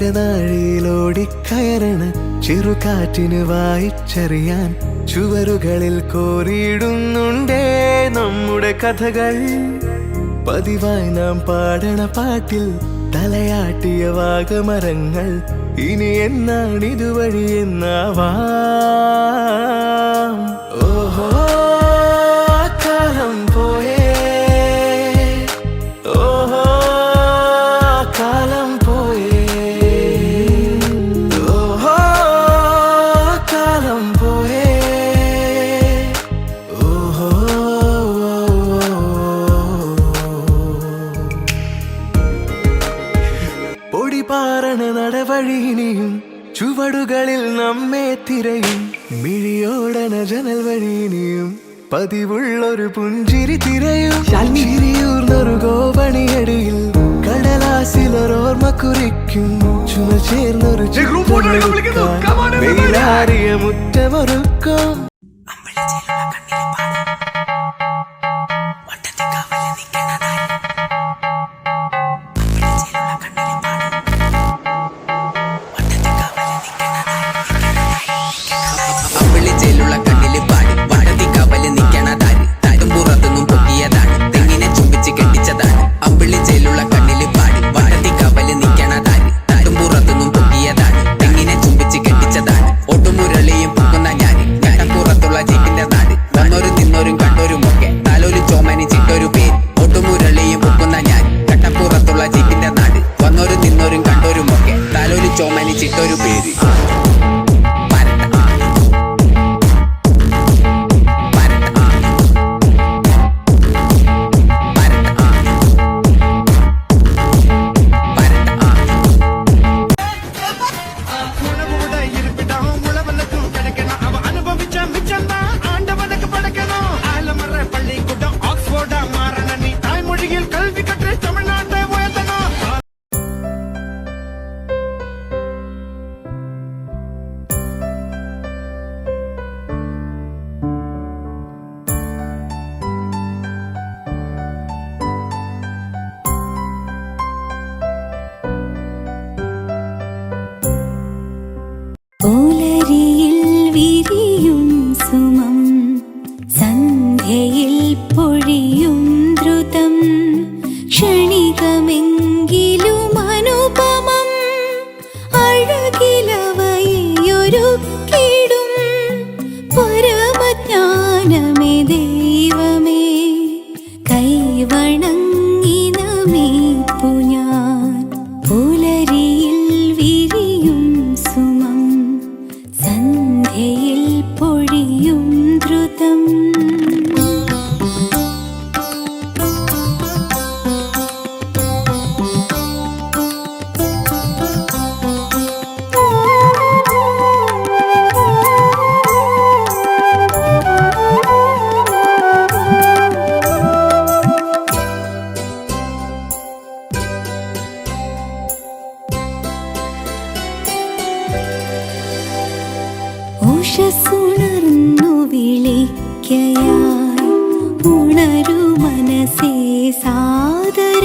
ഇടനാഴിയിലോടിക്കയറണ ചെറുകാറ്റിന് വായിച്ചറിയാൻ ചുവരുകളിൽ കോറിയിടുന്നുണ്ടേ നമ്മുടെ കഥകൾ. പതിവായി നാം പാടണ പാട്ടിൽ തലയാട്ടിയ വാഗമരങ്ങൾ. ഇനി എന്നാണിതുവഴി എന്നാവാ. തിരയും മിഴിയോടന ജനൽ വഴിനിയും പതിവുള്ളൊരു പുഞ്ചിരി തിരയും ശാൽമീരിയൂർന്നൊരു ഗോപണിയടിയിൽ കടലാസിലൊരോർമ്മ കുറിക്കും ചുമ ചേർന്നൊരു വെയിലാറിയ മുറ്റമൊരുക്കും. അമ്പലത്തിലുള്ള കണ്ണിലെ പാടം. ജ്ഞാനമിതേ ഉണരു മനസ്സേ സാദര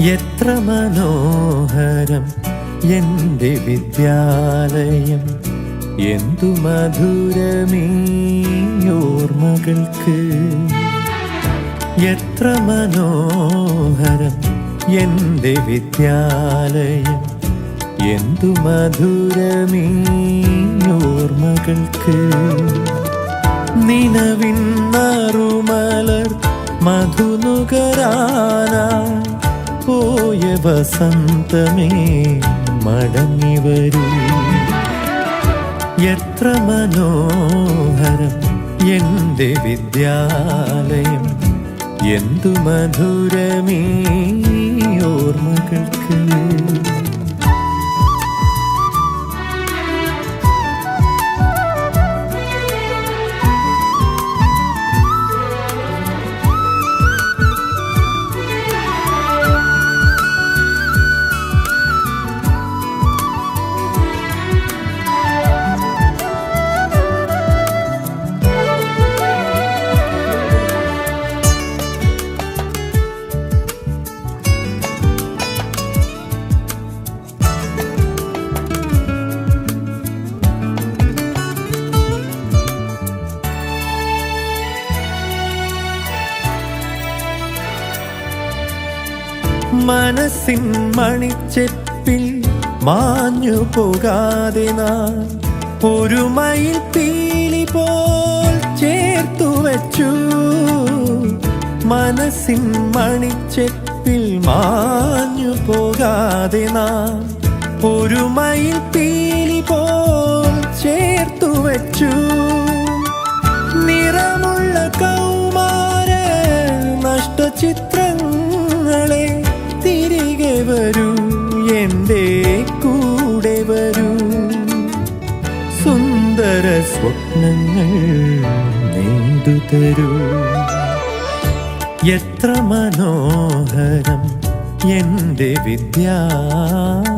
എത്ര മനോഹരം എന്റെ വിദ്യാലയം. എന്തു മധുരമീ ഓർമ്മകൾക്ക് എത്ര മനോഹരം എന്റെ വിദ്യാലയം. എന്തു മധുരമീയോർമ്മകൾക്ക് നിലവിൻ നറുമലർ മധുനുകരാനായി പോയ വസന്തമേ മടങ്ങി വരൂ. എത്ര മനോഹരം എന്റെ വിദ്യാലയം. എന്തു മധുരമീ ഓർമ്മകൾക്ക്. മണിച്ചെപ്പിൽ മാഞ്ഞു പോകാതെ നാം ഒരു മയിൽ പീലി പോൽ ചേർത്തു വച്ചു. മനസ്സിൻ മണിച്ചെപ്പിൽ മാഞ്ഞു പോകാതെ നാം ഒരു മയിൽ പീലി പോൽ ചേർത്തു വച്ചു. നിറമുള്ള കൗമാര നഷ്ടചിത്രങ്ങളെ തിരികെ വരൂ. എന്റെ കൂടെ വരൂ. സുന്ദര സ്വപ്നങ്ങൾ നെയ്തു തരൂ. എത്ര മനോഹരം എന്റെ വിദ്യാലയം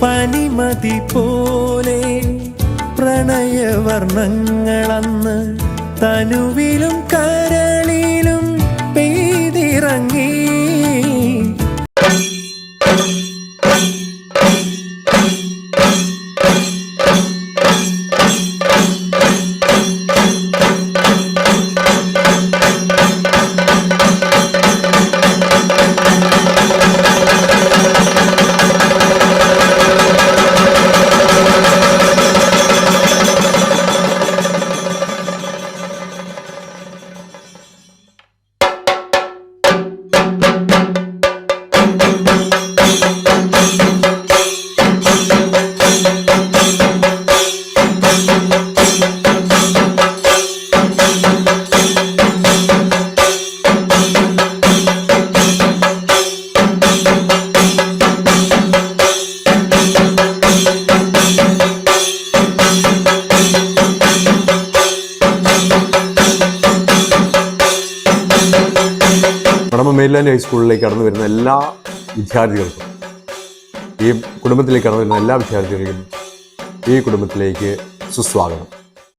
പനിമതി പോലെ പ്രണയവർണങ്ങളന്ന് തനുവിലും കരളിലും പെയ്തിറങ്ങി. മെയിൻലാൻഡ് ഹൈസ്കൂളിലേക്ക് കടന്നു വരുന്ന എല്ലാ വിദ്യാർത്ഥികൾക്കും ഈ കുടുംബത്തിലേക്ക് കടന്നു വരുന്ന എല്ലാ വിദ്യാർത്ഥികൾക്കും ഈ കുടുംബത്തിലേക്ക് സുസ്വാഗതം.